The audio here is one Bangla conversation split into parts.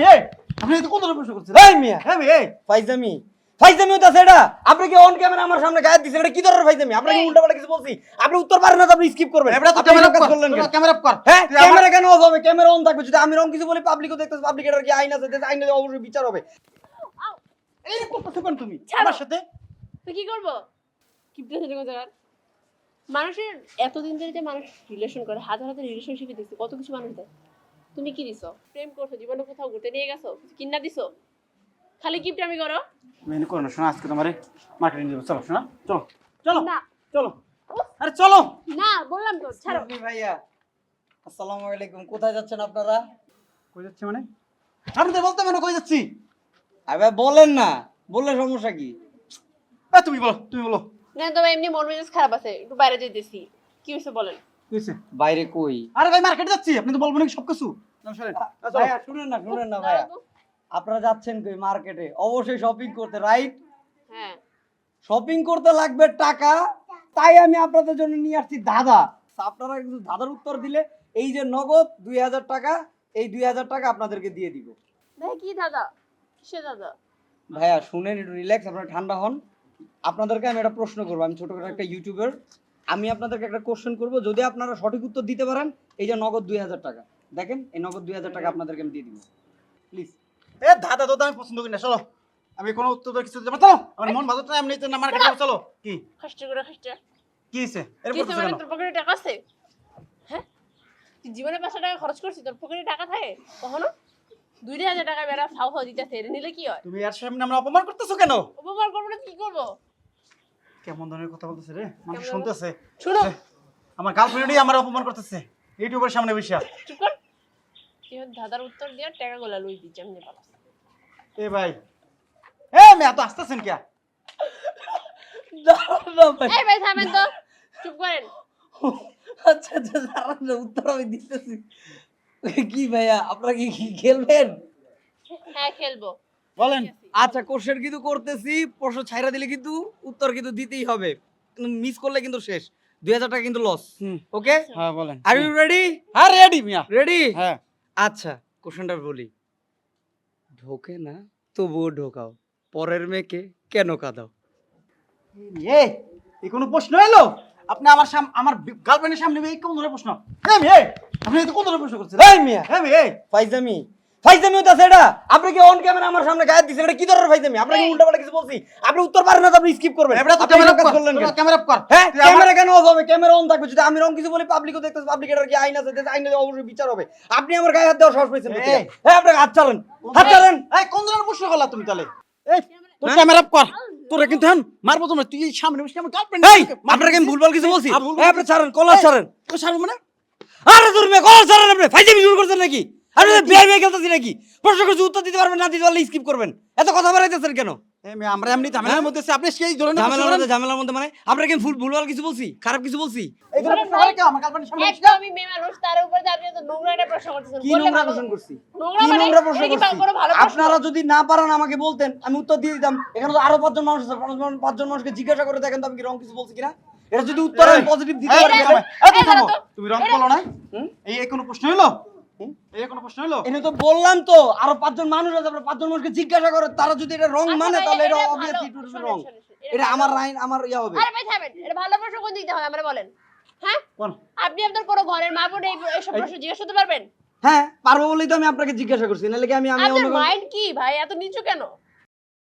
মেয়ে আপনি তো কোন প্রশ্ন করছেন? এই মিয়া। হ্যাঁ মেয়ে ফাইজামি। ফাইজামি হইতাছে এটা। আপনি কি অন ক্যামেরা আমার সামনে গায়ে দিছেন? এটা কি ধরনের ফাইজামি? আপনি কি উল্টা কিছু বলছি। আপনি উত্তর পারেন না তো আপনি স্কিপ করবেন। এবারে তো ক্যামেরা কাজ করলেন কেন? ক্যামেরা কর। হ্যাঁ ক্যামেরা কেন অফ হবে? ক্যামেরা অন থাকবে। যদি আমি রং কিছু বলি পাবলিকও দেখতেছে পাবলিকের কি আইন আছে? আইনে অবশ্যই বিচার হবে। এই করতেছো কেন তুমি? আমার সাথে? তো কি করব? কিপটে ছেলে কোথাকার মানুষের এতদিন ধরে যে মানুষ রিলেশন করে হাজার হাজার রিলেশনশিপে দেখছি কত কিছু মানুষ দেয়। তুমি কি দিছো? প্রেম করছ জীবনে কোথাও ঘুরতে নিয়ে গেছো কিছু কিনা দিছো? খালি কিপটে আমি করো। মেনে করো না শোনা আজকে তোমারে মার্কেটিং দেবো। চলো শোনা চলো চলো না। চলো। আরে চলো। না বললাম তো ছাড়ো। আপনি ভাইয়া আসসালামু আলাইকুম। কোথায় যাচ্ছেন আপনারা? কই যাচ্ছি মানে? আপনি তো বলতে মানে কই যাচ্ছি। আরে বলেন না। বললে সমস্যা কি? এ, তুমি বলো তুমি বলো। না তোমার এমনি মন মেজাজ খারাপ আছে একটু বাইরে যেতেছি কি হয়েছে বলেন? কি হয়েছে বাইরে কই? আরে ভাই মার্কেটে যাচ্ছি আপনি তো বলব নাকি সব কিছু না, সরেন। আ, চলো। ভাইয়া শুনেন না শুনেন না ভাইয়া। আপনারা যাচ্ছেন কই? মার্কেটে। অবশ্যই শপিং করতে রাইট হ্যাঁ। শপিং করতে লাগবে টাকা তাই আমি আপনাদের জন্য নিয়ে আসছি দাদা আপনারা কিন্তু দাদার উত্তর দিলে এই যে নগদ দুই হাজার টাকা এই দুই হাজার টাকা আপনাদেরকে দিয়ে দিব। ভাই কি দাদা কিসে দাদা ভাইয়া শুনেন একটু রিল্যাক্স আপনারা ঠান্ডা হন। আপনাদেরকে আমি একটা প্রশ্ন করব আমি ছোট একটা ইউটিউবার আমি আপনাদেরকে একটা কোশ্চেন করব যদি আপনারা সঠিক উত্তর দিতে পারেন এই যে নগদ দুই হাজার টাকা। দেখেন এই নগদ দুই হাজার টাকা আপনাদেরকে আমি দিয়ে দিব। প্লিজ এ দাদা দাদা আমি পছন্দ করি না চলো। আমি কোনো উত্তর দেওয়ার কিছু দিতে পারব আমার মন বাজারটা এমনি না মার্কেটে যাব চলো। কি? কষ্ট করে কষ্ট। কি হয়েছে? এর করতেছো মানে কেন তোর পকেটে টাকা আছে? হ্যাঁ? তুই জীবনে পাঁচশো টাকা খরচ করছিস তোর পকেটে টাকা থাকে? কখনো? দুই হাজার টাকা বেড়া ফাও ফাও দিতেছে এটা নিলে কি হয়? তুমি আর সামনে আমরা অপমান করতেছো কেন? উপকার করব না কি করব? কেমন ধরনের কথা বলতেছে রে? মানুষ কেমন? শুনতেছে। শুনো। আমার গার্লফ্রেন্ডই আমার অপমান করতেছে। ইউটিউবের সামনে বসে চুপ কর। তুই দাদার উত্তর দিয়ে টাকা গোলা লই দিচ্ছি আমি পালাস এ ভাই। এ মে এত আসতেছেন কে? এই ভাই থামেন তো। চুপ করেন। আচ্ছা আচ্ছা দাঁড়ান উত্তর আমি দিতেছি। কি ভাইয়া আপনারা কি কি খেলবেন? হ্যাঁ খেলব। বলেন। আচ্ছা কোশ্চেন কিন্তু করতেছি প্রশ্ন ছাইরা দিলে কিন্তু উত্তর কিন্তু দিতেই হবে। মিস করলে কিন্তু শেষ। দুই হাজার টাকা কিন্তু লস। ওকে হ্যাঁ বলেন। আর ইউ রেডি হ্যাঁ রেডি মিয়া। রেডি হ্যাঁ। আচ্ছা কোশ্চেনটা বলি। ঢোকে না তবুও ঢোকাও। পরের মেয়েকে কেন কাঁদাও? এ এই কোনো প্রশ্ন এলো? আপনি আমার সাম আমার গার্লফ্রেন্ডের সামনে এই কোন ধরনের প্রশ্ন? এ মে আপনি তো কোন ধরনের প্রশ্ন করছেন? এই মিয়া। এ মে ফাইজামি ফাইজামি হইতাছে এটা। আপনি কি অন ক্যামেরা আমার সামনে গায়ে দিছেন? এটা কি ধরনের ফাইজামি আপনি কি এই। উল্টা কিছু বলছি। আপনি উত্তর পারেন না আপনি স্কিপ করবেন। এবারে তো ক্যামেরা কাজ করলেন কেন? ক্যামেরা কর। হ্যাঁ ক্যামেরা কেন অফ হবে? ক্যামেরা অন থাকবে। যদি আমি রং কিছু বলি পাবলিকও দেখতেছে পাবলিকের কি আইন আছে? অবশ্যই বিচার হবে। আপনি আমার গায়ে হাত দেওয়ার সাহস পেয়েছেন। হ্যাঁ আপনি হাত চালান হাত চালান এই কোন ধরনের প্রশ্ন করলা তুমি তাহলে? এই তোর হ্যাঁ? ক্যামেরা কর। তোরে কিন্তু হ্যাঁ মারবো তোমরা তুই সামনে বসে আমার গার্লফ্রেন্ড এই আপনাকে আমি ভুলভাল কিছু বলছি। এই আপনি ছাড়েন কলার ছাড়েন। তো সারবো মানে? আরে তোর মেয়ে কলার ছাড়েন আপনি। ফাইজামি শুরু করছেন নাকি? বিয়ে বিয়ে খেলতেছি নাকি প্রশ্ন করছি উত্তর দিতে পারবেন না দিতে পারলে স্কিপ করবেন এত কথা বাড়াইতেছেন কেন আমরা এমনি ঝামেলার মধ্যে আছি, আপনি সেই ধরনের ঝামেলার মধ্যে ঝামেলার মধ্যে মানে আপনাকে আমি ভুল ভুলভাল কিছু বলছি খারাপ কিছু বলছি আমার আমি তার উপরে আপনি নোংরা একটা প্রশ্ন করতেছেন কি নোংরা প্রশ্ন করছি নোংরা কি মানে প্রশ্ন করছি? আপনারা যদি না পারেন আমাকে বলতেন আমি উত্তর দিয়ে দিতাম এখানে তো আরও পাঁচজন মানুষ আছে পাঁচজন মানুষকে জিজ্ঞাসা করে দেখেন তো আমি কি রং কিছু বলছি কিনা এটা যদি উত্তর আমি পজিটিভ দিতে পারি তুমি রং বলো না এই কোনো প্রশ্ন হলো? এই কোনো প্রশ্ন হলো? এনে তো বললাম তো আরও পাঁচজন মানুষ আছে আপনারা পাঁচজন মানুষকে জিজ্ঞাসা করে তারা যদি এটা রং আচ্ছা মানে তাহলে এটা এটা অবভিয়াসলি ইট শোনেন, রং। শোনেন, শোনেন, এটা আমার রাইন আমার ইয়া হবে। আরে ভাই থামেন এটা ভালো প্রশ্ন কোন দিক হয় আমরা বলেন। হ্যাঁ? আপনি আপনার কোনো ঘরের মা বোন এই এইসব প্রশ্ন জিজ্ঞেস করতে পারবেন? হ্যাঁ পারব বলেই তো আমি আপনাকে জিজ্ঞাসা করছি নাহলে কি আমি আমি আপনার মাইন্ড কি ভাই? এত নিচু কেন?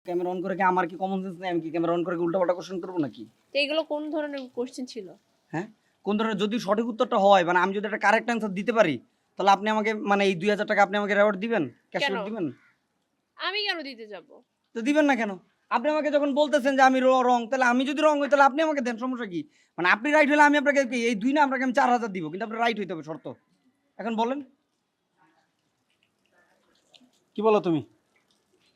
ক্যামেরা অন করে কি আমার কি কমন সেন্স নেই? আমি কি ক্যামেরা অন করে উল্টা কোশ্চেন করব নাকি? এইগুলো কোন ধরনের কোশ্চেন ছিল? হ্যাঁ? কোন ধরনের যদি সঠিক উত্তরটা হয় মানে আমি যদি একটা কারেক্ট অ্যান্সার দিতে পারি তাহলে আপনি আমাকে মানে এই দুই হাজার টাকা আপনি আমাকে রেওয়ার্ড দিবেন? ক্যাশ কেন? দিবেন? আমি কেন দিতে যাব? তো দিবেন না কেন? আপনি আমাকে যখন বলতেছেন যে আমি র- রং তাহলে আমি যদি রং হই তাহলে আপনি আমাকে দেন সমস্যা কি? মানে আপনি রাইট হলে আমি আপনাকে কি এই দুই না আপনাকে আমি চার হাজার দিব কিন্তু আপনি রাইট হইতে হবে শর্ত। এখন বলেন। কি বলো তুমি?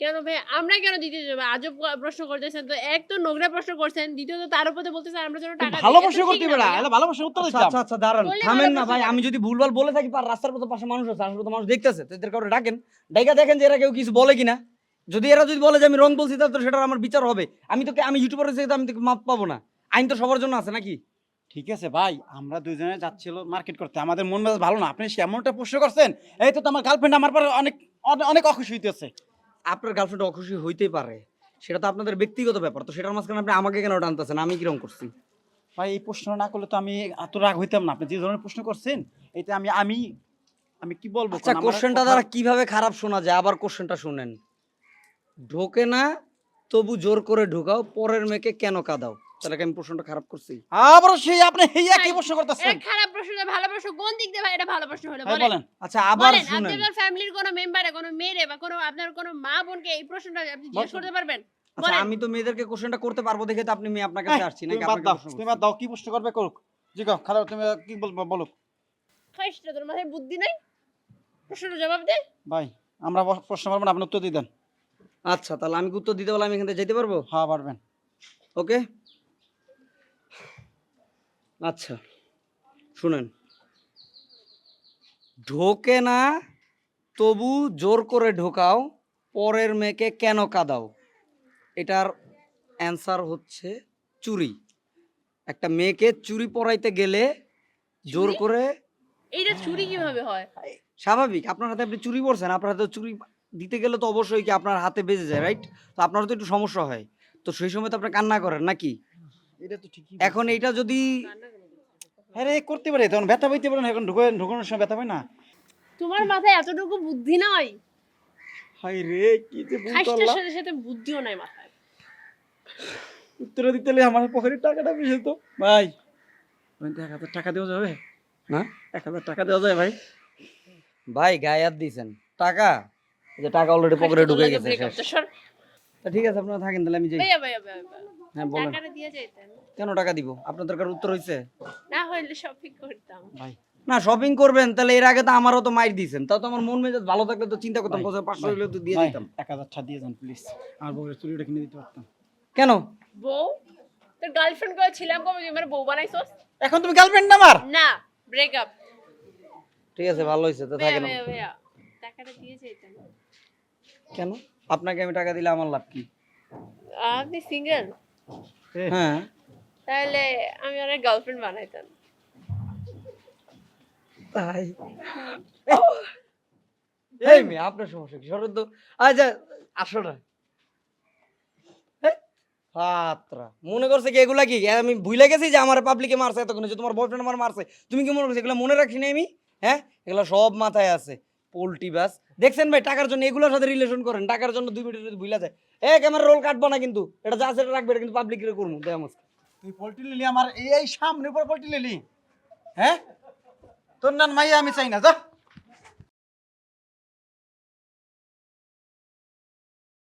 কেন ভাই? আমরা কেন দিতে যাব? আজব প্রশ্ন করতেছেন তো এক তো নোংরা প্রশ্ন করছেন দ্বিতীয়ত তার উপরে বলতেছেন আমরা যেন টাকা ভালো প্রশ্ন করতে ভাইয়া। এলা ভালো প্রশ্ন উত্তর দিতাম আচ্ছা আচ্ছা দাঁড়ান থামেন না ভাই আমি যদি ভুলভাল বলে থাকি পার রাস্তার পথে পাশে মানুষ আছে আশেপাশে মানুষ দেখতেছে তো এদের কাউরে ডাকেন। ডাইকা দেখেন যে এরা কেউ কিছু বলে কিনা। যদি এরা যদি বলে যে আমি রং বলছি তাহলে তো সেটার আমার বিচার হবে। আমি তো আমি ইউটিউবার হিসেবে আমি তো মাপ পাবো না। আইন তো সবার জন্য আছে নাকি? ঠিক আছে ভাই আমরা দুজনে যাচ্ছিল মার্কেট করতে। আমাদের মন মেজাজ ভালো না। আপনি এমনটা প্রশ্ন করছেন এই তো আমার গার্লফ্রেন্ড আমার পরে অনেক অনেক অখুশি হইতেছে। আপনার গার্লফ্রেন্ড অখুশি হইতে পারে সেটা তো আপনাদের ব্যক্তিগত ব্যাপার। তো সেটার মাঝখানে আপনি আমাকে কেন টানতেছেন? আমি কীরকম করছি? ভাই এই প্রশ্ন না করলে তো আমি এত রাগ হইতাম না। আপনি যে ধরনের প্রশ্ন করছেন এটা আমি আমি আমি কি বলব? আচ্ছা কোশ্চেনটা দ্বারা কীভাবে খারাপ শোনা যায়? আবার কোশ্চেনটা শুনেন। ঢোকে না তবু জোর করে ঢোকাও পরের মেয়েকে কেন কাদাও? তাহলে কি আমি প্রশ্নটা খারাপ করছি? আবারও সেই আপনি এই একই প্রশ্ন করতেছেন। খারাপ প্রশ্ন না ভালো প্রশ্ন। কোন দিক দিয়ে ভাই এটা ভালো প্রশ্ন হলো? বলেন। আচ্ছা আবার শুনেন। আপনার ফ্যামিলির কোনো মেম্বারে কোনো মেয়েরে বা কোনো আপনার কোনো মা বোনকে এই প্রশ্নটা আপনি জিজ্ঞেস করতে পারবেন? আচ্ছা আমি তো মেয়েদেরকে কোশ্চেনটা করতে পারব দেখে তো আপনি মেয়ে আপনার কাছে আসছি নাকি আপনাকে প্রশ্ন তুমি দাও কি প্রশ্ন করবে করুক। জি কও খারাপ তুমি কি বলব বলো তোর মাথায় বুদ্ধি নাই? প্রশ্নের জবাব দে। ভাই আমরা প্রশ্ন পারব না আপনি উত্তর দিয়ে দেন। আচ্ছা তাহলে আমি উত্তর দিতে পারলে আমি এখান থেকে যেতে পারব? হ্যাঁ পারবেন। ওকে? আচ্ছা শুনেন। ঢোকে না তবু জোর করে ঢোকাও পরের মেয়েকে কেন কাদাও? এটার অ্যান্সার হচ্ছে চুরি। একটা মেয়েকে চুরি পরাইতে গেলে জোর করে এইটা চুরি কীভাবে হয়? স্বাভাবিক আপনার হাতে আপনি চুরি করছেন আপনার হাতে চুরি দিতে গেলে তো অবশ্যই কি আপনার হাতে বেজে যায় রাইট তো আপনার তো একটু সমস্যা হয়। তো সেই সময় তো আপনি কান্না করেন নাকি? এটা তো ঠিকই এখন এইটা যদি হ্যাঁ রে করতে পারে তখন ব্যথা পাইতে পারে না এখন ঢুকে ঢুকানোর সময় ব্যথা পায় না। তোমার মাথায় এতটুকু বুদ্ধি নাই? হাই রে কি যে খাইসটার সাথে সাথে বুদ্ধিও নাই মাথায়। উত্তর দিতে হলে আমার পকেটের টাকাটা বেশি তো ভাই এক হাজার টাকা দেওয়া যাবে? না। এক হাজার টাকা দেওয়া যায় ভাই? ভাই গায়ে হাত দিয়েছেন। টাকা? এই যে টাকা অলরেডি পকেটে ঢুকে গেছে ঠিক আছে আপনারা থাকেন তাহলে আমি যাই। ভাইয়া ভাইয়া ভাইয়া। হ্যাঁ বলেন। টাকাটা দিয়ে যাইতেন কেন টাকা দিব? আপনাদের কার উত্তর হয়েছে না হইলে শপিং করতাম। ভাই। না শপিং করবেন তাহলে এর আগে তো আমারও তো মাইর দিয়েছেন। তাও তো আমার মন মেজাজ ভালো থাকলে তো চিন্তা করতাম কোথাও পাঁচশো ভাই, হলে তো দিয়ে দিতাম। এক হাজার টাকা দিয়ে যান প্লিজ আমার বউয়ের চুরিটা কিনে দিতে পারতাম। কেন? বউ? তোর গার্লফ্রেন্ড ছিলাম কবে? আমার বউ বানাইছস? এখন তুমি গার্লফ্রেন্ড না আমার? না ব্রেকআপ ঠিক আছে ভালো হয়েছে তো টাকাটা দিয়ে যাইতেন কেন? আপনাকে আমি টাকা দিলে আমার লাভ কি? আপনি সিঙ্গেল হ্যাঁ। তাহলে আমি ওর গার্লফ্রেন্ড বানাইতাম। তাই? এই মেয়ে আপনার সমস্যা কি? শরৎ আচ্ছা আসো না। মনে করছে কি এগুলা কি? আমি ভুলে গেছি যে আমার পাবলিকে মারছে এতক্ষণ যে তোমার বয়ফ্রেন্ড আমার মারছে। তুমি কি মনে করছ এগুলো মনে রাখি না আমি? হ্যাঁ? এগুলো সব মাথায় আছে। পোল্ট্রি বাস দেখছেন ভাই, টাকার জন্য এগুলোর সাথে রিলেশন করেন, টাকার জন্য দুই মিনিট ভুলে যায়। এক আমার রোল কাটবো না কিন্তু, এটা যা এটা রাখবে কিন্তু পাবলিক করব দেখ আমার তুই পোল্ট্রি আমার, এই সামনে পর পোল্ট্রি লিলি। হ্যাঁ? তোর নাম মাইয়া আমি চাই না, যা।